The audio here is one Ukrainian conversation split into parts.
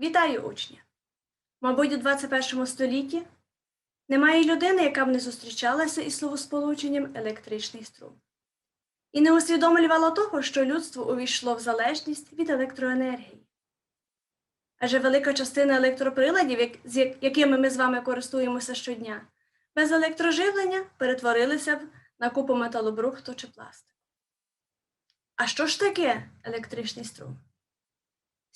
Вітаю учні! Мабуть, у 21 столітті немає людини, яка б не зустрічалася із словосполученням електричний струм. І не усвідомлювала того, що людство увійшло в залежність від електроенергії. Адже велика частина електроприладів, з як- якими ми з вами користуємося щодня, без електроживлення перетворилися б на купу металобрухту чи пластику. А що ж таке електричний струм?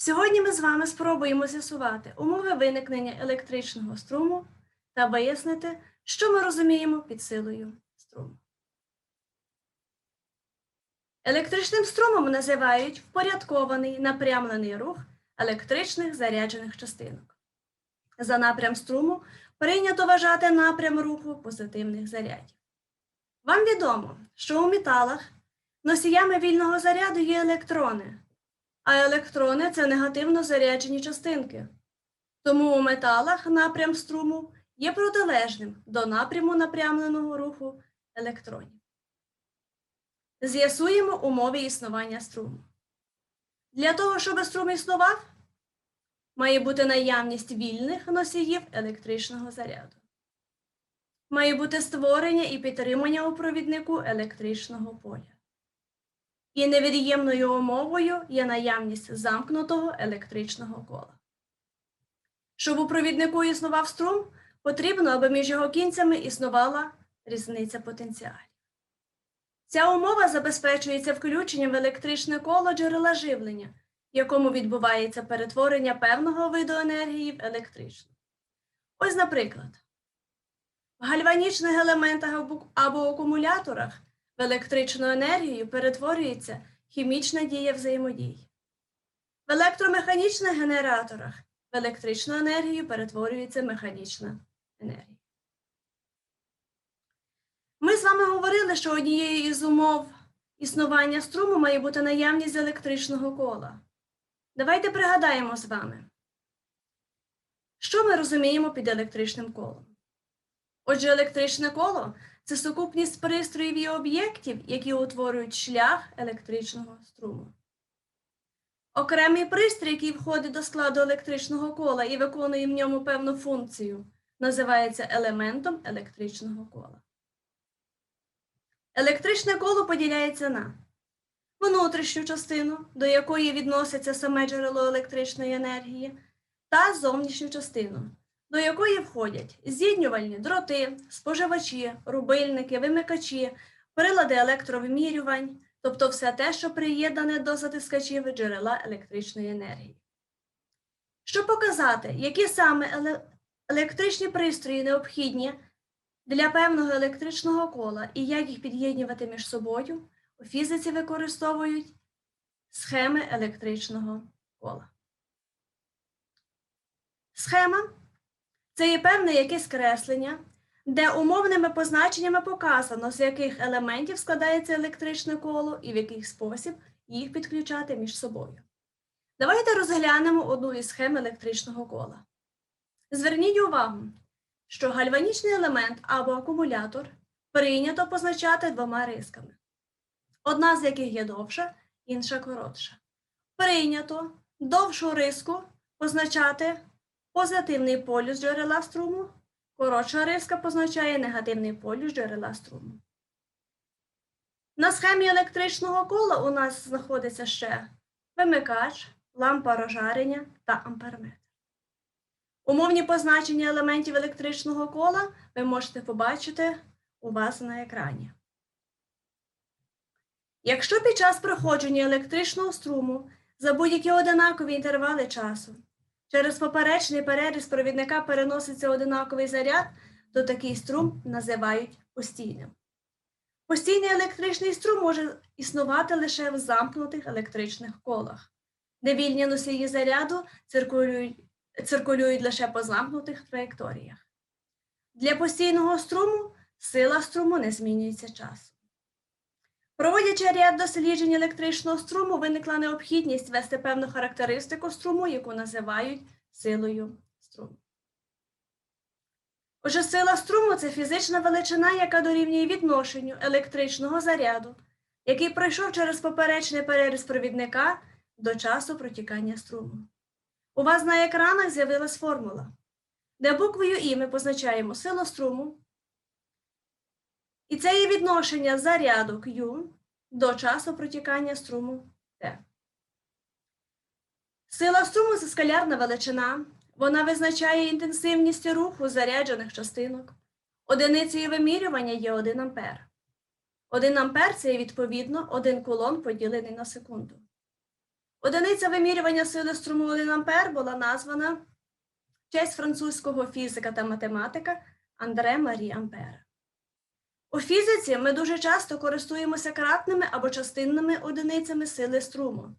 Сьогодні ми з вами спробуємо з'ясувати умови виникнення електричного струму та вияснити, що ми розуміємо під силою струму. Електричним струмом називають впорядкований напрямлений рух електричних заряджених частинок. За напрям струму прийнято вважати напрям руху позитивних зарядів. Вам відомо, що у металах носіями вільного заряду є електрони, а електрони це негативно заряджені частинки. Тому у металах напрям струму є протилежним до напряму напрямленого руху електронів. З'ясуємо умови існування струму. Для того, щоб струм існував, має бути наявність вільних носіїв електричного заряду. Має бути створення і підтримання у провіднику електричного поля. І невід'ємною умовою є наявність замкнутого електричного кола. Щоб у провіднику існував струм, потрібно, аби між його кінцями існувала різниця потенціалів. Ця умова забезпечується включенням в електричне коло джерела живлення, в якому відбувається перетворення певного виду енергії в електричну. Ось, наприклад, в гальванічних елементах або- акумуляторах в електричну енергію перетворюється хімічна дія взаємодій. В електромеханічних генераторах в електричну енергію перетворюється механічна енергія. Ми з вами говорили, що однією із умов існування струму має бути наявність електричного кола. Давайте пригадаємо з вами, що ми розуміємо під електричним колом. Отже, електричне коло це сукупність пристроїв і об'єктів, які утворюють шлях електричного струму. Окремий пристрій, який входить до складу електричного кола і виконує в ньому певну функцію, називається елементом електричного кола. Електричне коло поділяється на внутрішню частину, до якої відноситься саме джерело електричної енергії, та зовнішню частину, до якої входять з'єднювальні дроти, споживачі, рубильники, вимикачі, прилади електровимірювань, тобто все те, що приєднане до затискачів джерела електричної енергії. Щоб показати, які саме електричні пристрої необхідні для певного електричного кола і як їх під'єднувати між собою, у фізиці використовують схеми електричного кола. Схема це є певне якесь креслення, де умовними позначеннями показано, з яких елементів складається електричне коло і в який спосіб їх підключати між собою. Давайте розглянемо одну із схем електричного кола. Зверніть увагу, що гальванічний елемент або акумулятор прийнято позначати двома рисками, одна з яких є довша, інша коротша. Прийнято довшу риску позначати позитивний полюс джерела струму, коротша риска позначає негативний полюс джерела струму. На схемі електричного кола у нас знаходиться ще вимикач, лампа розжарення та амперметр. Умовні позначення елементів електричного кола ви можете побачити у вас на екрані. Якщо під час проходження електричного струму за будь-які одинакові інтервали часу через поперечний переріз провідника переноситься одинаковий заряд, то такий струм називають постійним. Постійний електричний струм може існувати лише в замкнутих електричних колах, де вільні носії заряду циркулюють циркулюють лише по замкнутих траєкторіях. Для постійного струму сила струму не змінюється часом. Проводячи ряд досліджень електричного струму, виникла необхідність вести певну характеристику струму, яку називають силою струму. Отже, сила струму це фізична величина, яка дорівнює відношенню електричного заряду, який пройшов через поперечний переріз провідника до часу протікання струму. У вас на екранах з'явилась формула, де буквою І ми позначаємо силу струму. І це є відношення заряду Q до часу протікання струму T. Сила струму це скалярна величина. Вона визначає інтенсивність руху заряджених частинок. Одиницею вимірювання є 1 ампер. 1 ампер це відповідно 1 кулон поділений на секунду. Одиниця вимірювання сили струму 1 ампер була названа в честь французького фізика та математика Андре Марі Ампера. У фізиці ми дуже часто користуємося кратними або частинними одиницями сили струму,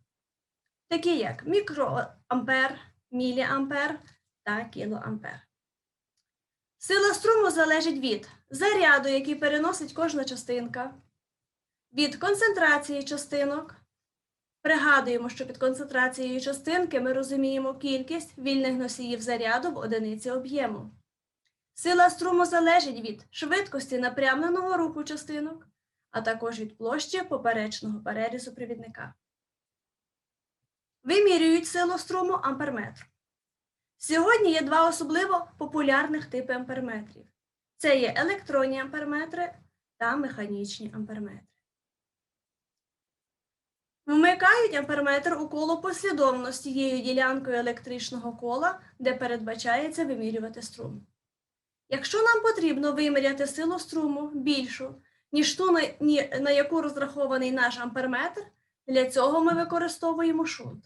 такі як мікроампер, міліампер та кілоампер. Сила струму залежить від заряду, який переносить кожна частинка, від концентрації частинок. Пригадуємо, що під концентрацією частинки ми розуміємо кількість вільних носіїв заряду в одиниці об'єму. Сила струму залежить від швидкості напрямленого руху частинок, а також від площі поперечного перерізу провідника. Вимірюють силу струму амперметр. Сьогодні є два особливо популярних типи амперметрів. Це є електронні амперметри та механічні амперметри. Вмикають амперметр у коло послідовно з тією ділянкою електричного кола, де передбачається вимірювати струм. Якщо нам потрібно виміряти силу струму більшу, ніж ту, на, яку розрахований наш амперметр, для цього ми використовуємо шунт.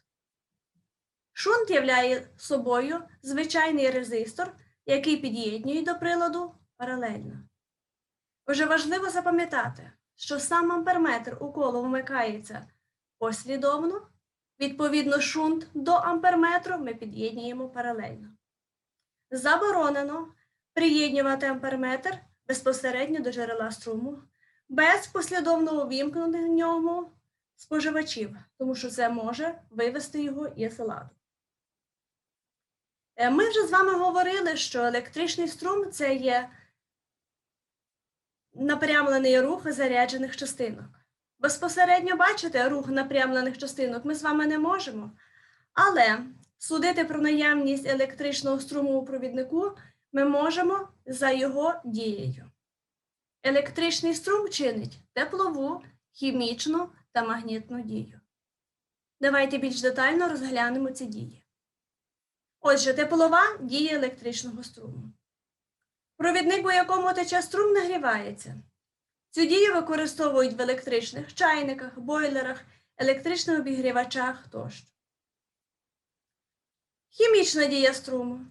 Шунт являє собою звичайний резистор, який під'єднює до приладу паралельно. Вже важливо запам'ятати, що сам амперметр у коло вмикається послідовно, відповідно, шунт до амперметру ми під'єднуємо паралельно. Заборонено приєднювати амперметр безпосередньо до джерела струму без послідовного увімкнення в ньому споживачів, тому що це може вивести його із ладу. Е, Ми вже з вами говорили, що електричний струм це є напрямлений рух заряджених частинок. Безпосередньо бачити рух напрямлених частинок ми з вами не можемо, але судити про наявність електричного струму у провіднику ми можемо за його дією. Електричний струм чинить теплову, хімічну та магнітну дію. Давайте більш детально розглянемо ці дії. Отже, теплова дія електричного струму. Провідник, у якому тече струм, нагрівається. Цю дію використовують в електричних чайниках, бойлерах, електричних обігрівачах тощо. Хімічна дія струму.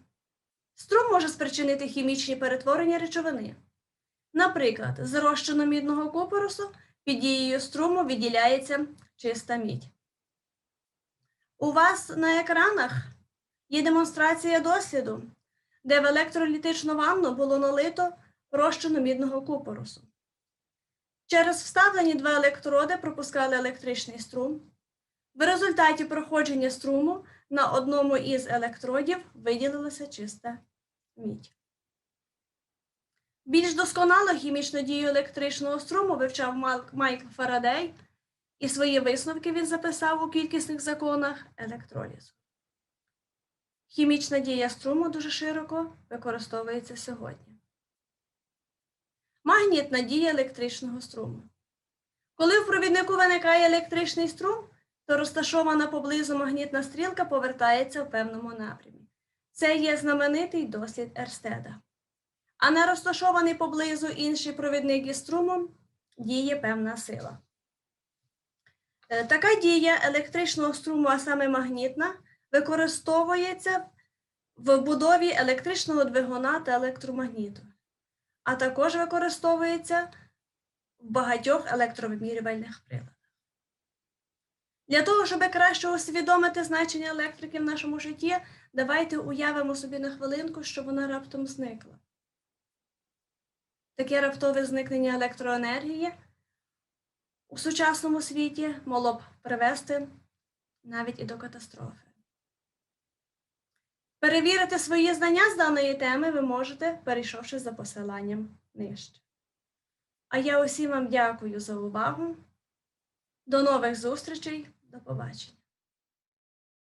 Струм може спричинити хімічні перетворення речовини. Наприклад, з розчину мідного купоросу під дією струму відділяється чиста мідь. У вас на екранах є демонстрація досліду, де в електролітичну ванну було налито розчину мідного купоросу. Через вставлені два електроди пропускали електричний струм. В результаті проходження струму на одному із електродів виділилася чиста мідь. Більш досконало хімічну дію електричного струму вивчав Майкл Фарадей, і свої висновки він записав у кількісних законах електролізу. Хімічна дія струму дуже широко використовується сьогодні. Магнітна дія електричного струму. Коли в провіднику виникає електричний струм, то розташована поблизу магнітна стрілка повертається в певному напрямі. Це є знаменитий дослід Ерстеда. А на розташований поблизу інший провідник із струмом діє певна сила. Е, Така дія електричного струму, а саме магнітна, використовується в будові електричного двигуна та електромагніту, а також використовується в багатьох електровимірювальних приладах. Для того, щоб краще усвідомити значення електрики в нашому житті, давайте уявимо собі на хвилинку, що вона раптом зникла. Таке раптове зникнення електроенергії у сучасному світі могло б привести навіть і до катастрофи. Перевірити свої знання з даної теми ви можете, перейшовши за посиланням нижче. А я усім вам дякую за увагу. До нових зустрічей. До побачення.